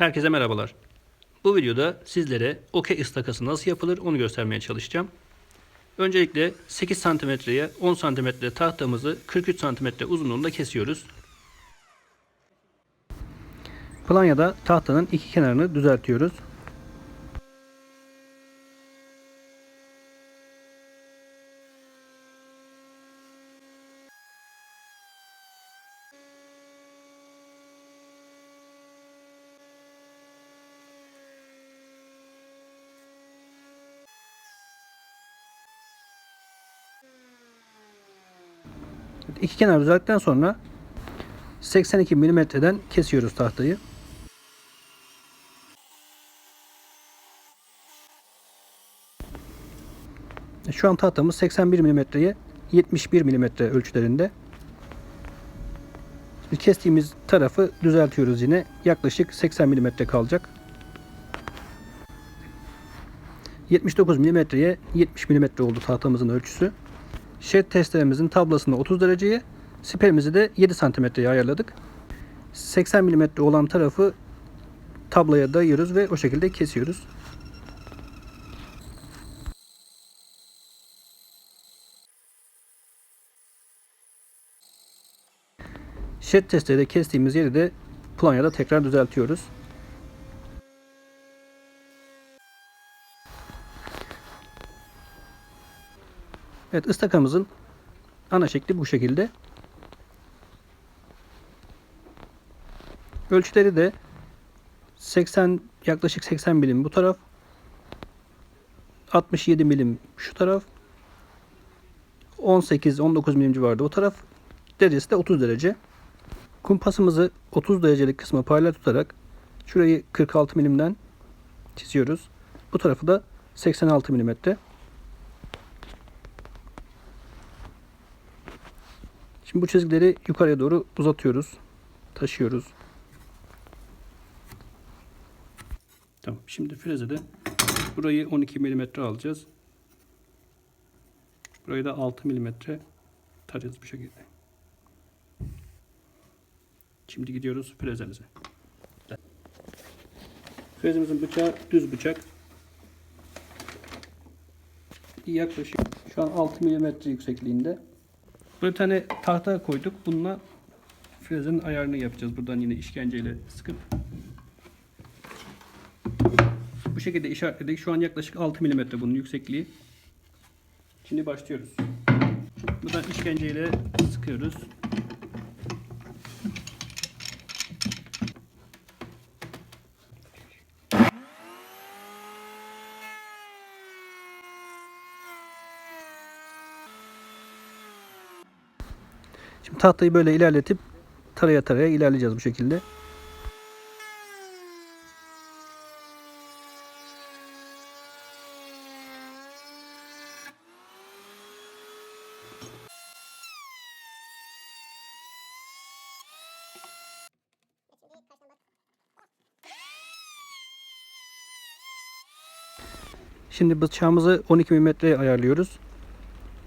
Herkese merhabalar. Bu videoda sizlere okey ıstakası nasıl yapılır onu göstermeye çalışacağım. Öncelikle 8 santimetreye 10 santimetre tahtamızı 43 santimetre uzunluğunda kesiyoruz. Planyada tahtanın iki kenarını düzeltiyoruz. İki kenar düzelttikten sonra 82 milimetreden kesiyoruz tahtayı. Şu an tahtamız 81 milimetreye 71 milimetre ölçülerinde. Kestiğimiz tarafı düzeltiyoruz yine. Yaklaşık 80 milimetre kalacak. 79 milimetreye 70 milimetre oldu tahtamızın ölçüsü. Şerit testeremizin tablasını 30 dereceye, siperimizi de 7 santimetreye ayarladık. 80 milimetre olan tarafı tablaya dayıyoruz ve o şekilde kesiyoruz. Şerit testereyle kestiğimiz yeri de planyada tekrar düzeltiyoruz. Evet ıstakamızın ana şekli bu şekilde. Ölçüleri de 80 yaklaşık 80 milim bu taraf. 67 milim şu taraf. 18-19 milim civarında o taraf. Derecesi de 30 derece. Kumpasımızı 30 derecelik kısmı paralel tutarak şurayı 46 milimden çiziyoruz. Bu tarafı da 86 milimetre. Şimdi bu çizgileri yukarıya doğru uzatıyoruz. Taşıyoruz. Tamam. Şimdi freze de burayı 12 mm alacağız. Burayı da 6 mm tarayacağız bu şekilde. Şimdi gidiyoruz frezemize. Frezemizin bıçağı düz bıçak. Yaklaşık şu an 6 mm yüksekliğinde. Böyle bir tane tahta koyduk. Bununla frezenin ayarını yapacağız. Buradan yine işkenceyle sıkıp bu şekilde işaretledik. Şu an yaklaşık 6 mm bunun yüksekliği. Şimdi başlıyoruz. Buradan işkenceyle sıkıyoruz. Şimdi tahtayı böyle ilerletip taraya taraya ilerleyeceğiz bu şekilde. Şimdi bıçağımızı 12 mm'ye ayarlıyoruz.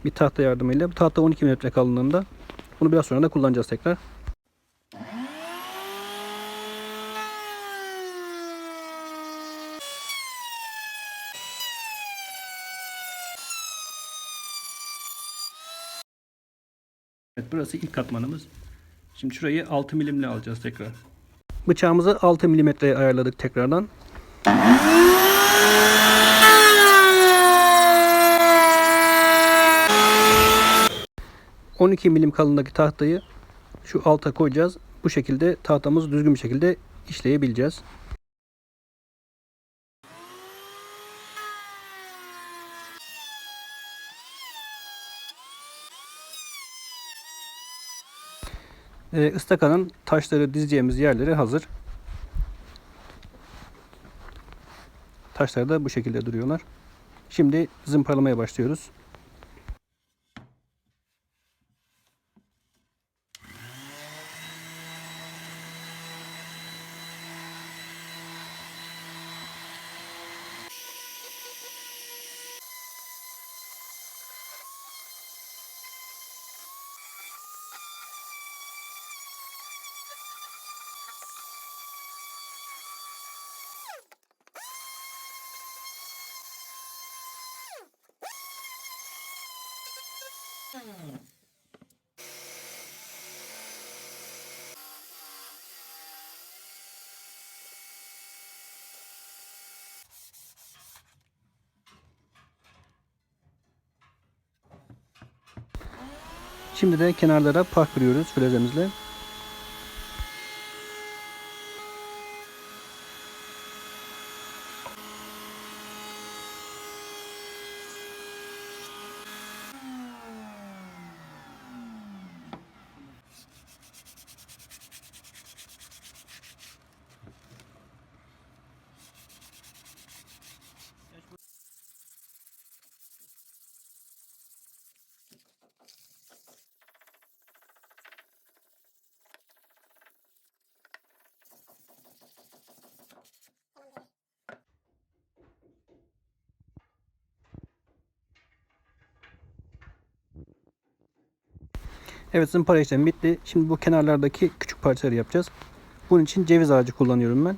Bir tahta yardımıyla. Bu tahta 12 mm kalınlığında. Bunu biraz sonra da kullanacağız tekrar. Evet burası ilk katmanımız. Şimdi şurayı 6 milimle alacağız tekrar. Bıçağımızı 6 milimetreye ayarladık tekrardan. ...12 milim kalınlığındaki tahtayı... ...şu alta koyacağız. Bu şekilde tahtamızı düzgün bir şekilde işleyebileceğiz. Ee, ıstakanın taşları dizeceğimiz yerleri hazır. Taşlar da bu şekilde duruyorlar. Şimdi zımparalamaya başlıyoruz. Şimdi de kenarlara park kırıyoruz frezemizle. Evet zımpara işlemi bitti. Şimdi bu kenarlardaki küçük parçaları yapacağız. Bunun için ceviz ağacı kullanıyorum ben.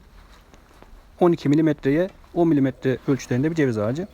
12 milimetreye 10 milimetre ölçülerinde bir ceviz ağacı.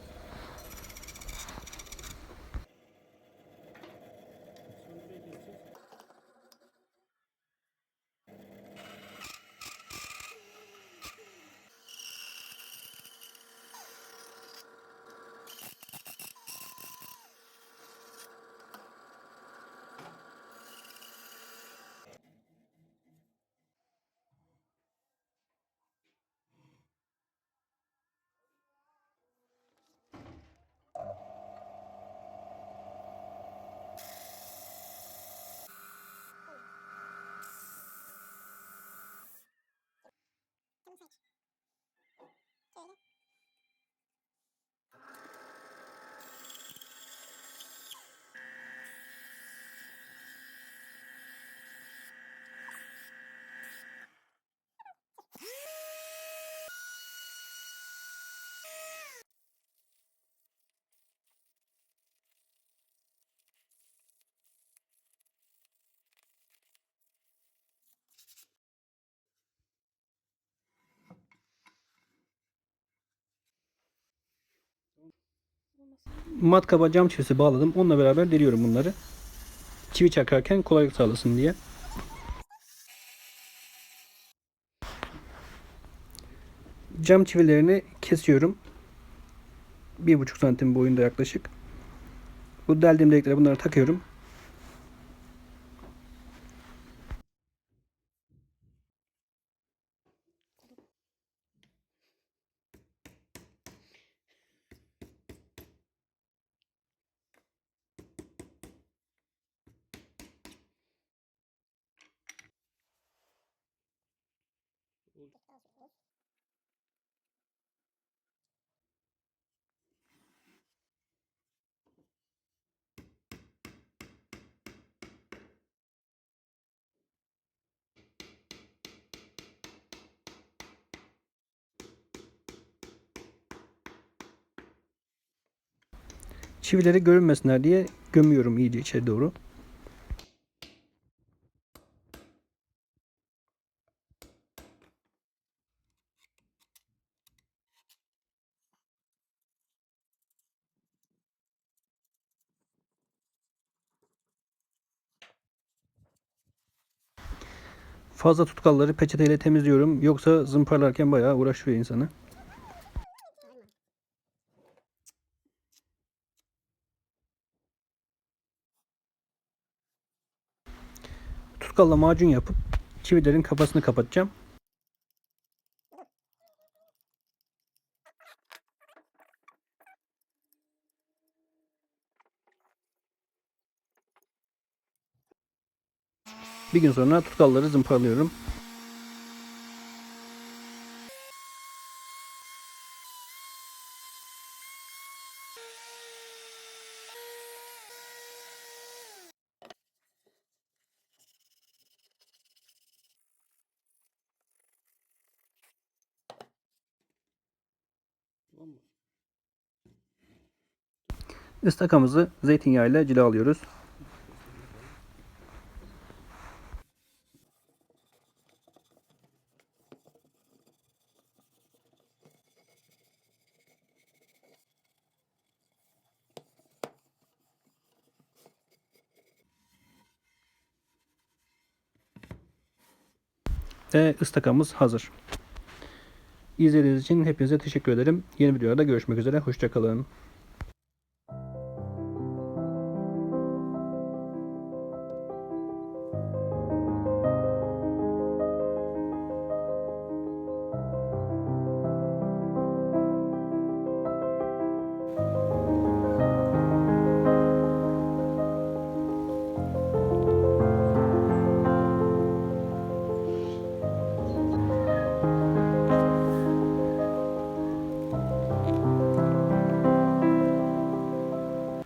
Matkaba cam çivisi bağladım. Onunla beraber deliyorum bunları. Çivi çakarken kolaylık sağlasın diye. Cam çivilerini kesiyorum. 1,5 santim boyunda yaklaşık. Bu deldiğim deliklere bunları takıyorum. Çivileri görünmesinler diye gömüyorum iyice içeri doğru. Fazla tutkalları peçeteyle temizliyorum. Yoksa zımparalarken bayağı uğraşıyor insanı. Tutkalla macun yapıp çivilerin kafasını kapatacağım. Bir gün sonra tutkalları zımparalıyorum. Istakamızı zeytinyağıyla cilalıyoruz. Ve ıstakamız hazır. İzlediğiniz için hepinize teşekkür ederim. Yeni videoda görüşmek üzere. Hoşçakalın.